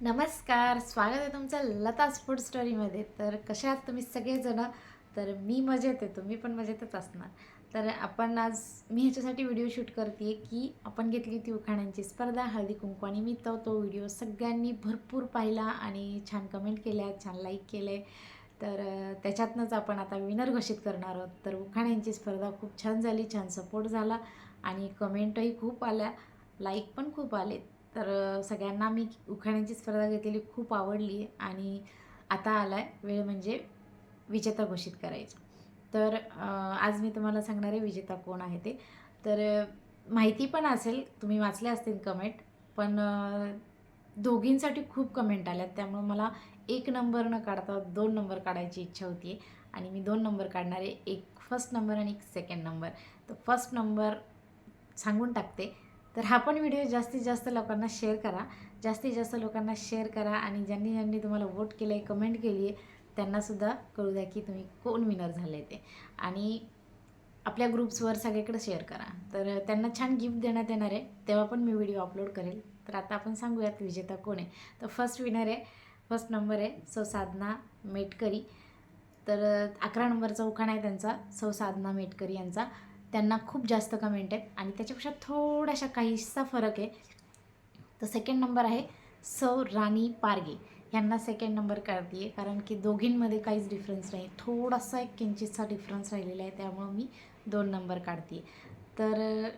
नमस्कार स्वागत आहे तुमचं लताच फूड स्टोरीमध्ये तर कशा आहात तुम्ही सगळेजणं? तर मी मजेत आहे तुम्ही पण मजेतच असणार. तर आपण आज मी ह्याच्यासाठी व्हिडिओ शूट करते की आपण घेतली ती उखाण्यांची स्पर्धा हळदी कुंकू आणि मी तो तो व्हिडिओ सगळ्यांनी भरपूर पाहिला आणि छान कमेंट केल्या छान लाईक केले. तर त्याच्यातनंच आपण आता विनर घोषित करणार आहोत. तर उखाण्यांची स्पर्धा खूप छान झाली छान सपोर्ट झाला आणि कमेंटही खूप आल्या लाईक पण खूप आले तर सगळ्यांना मी उखाण्याची स्पर्धा घेतलेली खूप आवडली आहे आणि आता आला आहे वेळ म्हणजे विजेता घोषित करायचा. तर आज मी तुम्हाला सांगणार आहे विजेता कोण आहे ते. तर माहिती पण असेल तुम्ही वाचले असतील कमेंट पण दोघींसाठी खूप कमेंट आल्यात. त्यामुळे मला एक नंबर न काढता दोन नंबर काढायची इच्छा होती आणि मी दोन नंबर काढणार आहे. एक फर्स्ट नंबर आणि एक सेकंड नंबर तर फर्स्ट नंबर सांगून टाकते. तर हा पण व्हिडिओ जास्तीत जास्त लोकांना शेअर करा. जास्तीत जास्त लोकांना शेअर करा आणि ज्यांनी ज्यांनी तुम्हाला वोट केलं आहे कमेंट केली आहे त्यांनासुद्धा कळू द्या की तुम्ही कोण विनर झाले ते. आणि आपल्या ग्रुप्सवर सगळीकडे शेअर करा. तर त्यांना छान गिफ्ट देण्यात येणार आहे. तेव्हा पण मी व्हिडिओ अपलोड करेल. तर आता आपण सांगूयात विजेता कोण आहे. तर फर्स्ट विनर आहे. फर्स्ट नंबर आहे सौ साधना मेटकरी. तर अकरा नंबरचा उखाणा आहे त्यांचा सौ साधना मेटकरी यांचा. त्यांना खूप जास्त कमेंट आहेत. आणि त्याच्यापेक्षा थोडाशा काहीसा फरक आहे. तर सेकंड नंबर आहे सौ राणी पारगे. यांना सेकंड नंबर काढते आहे कारण की दोघींमध्ये काहीच डिफरन्स नाही. थोडासा एक किंचितचा डिफरन्स राहिलेला आहे त्यामुळं मी दोन नंबर काढते तर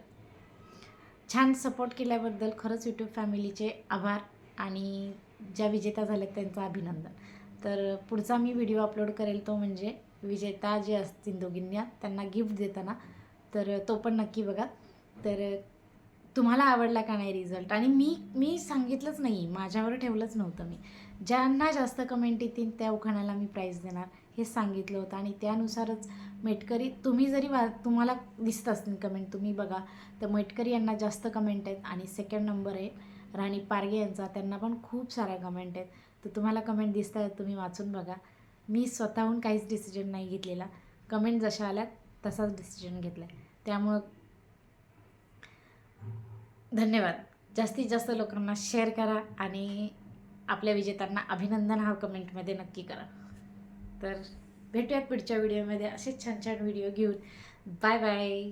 छान सपोर्ट केल्याबद्दल खरंच यूट्यूब फॅमिलीचे आभार आणि ज्या विजेता झाल्या त्यांचं अभिनंदन. तर पुढचा मी व्हिडिओ अपलोड करेल तो म्हणजे विजेता जे असतील दोघींना त्यांना गिफ्ट देताना तर तो पण नक्की बघा. तर तुम्हाला आवडला का नाही रिझल्ट आणि मी मी सांगितलंच नाही माझ्यावर ठेवलंच नव्हतं मी. ज्यांना जास्त कमेंट येतील त्या उखाण्याला मी प्राईज देणार हे सांगितलं होतं. आणि त्यानुसारच मेटकरी तुम्ही जरी वा तुम्हाला दिसत असतील कमेंट तुम्ही बघा. तर मेटकरी यांना जास्त कमेंट आहेत. आणि सेकंड नंबर आहे राणी पारगे यांचा. त्यांना पण खूप साऱ्या कमेंट आहेत. तर तुम्हाला कमेंट दिसत आहेत तुम्ही वाचून बघा. मी स्वतःहून काहीच डिसिजन नाही घेतलेला. कमेंट जशा आल्यात तसाच डिसिजन घेतला आहे त्यामुळं धन्यवाद. जास्तीत जास्त लोकांना शेअर करा आणि आपल्या विजेत्यांना अभिनंदन हा कमेंटमध्ये नक्की करा. तर भेटूयात पुढच्या व्हिडिओमध्ये असेच छान छान व्हिडिओ घेऊन. Bye bye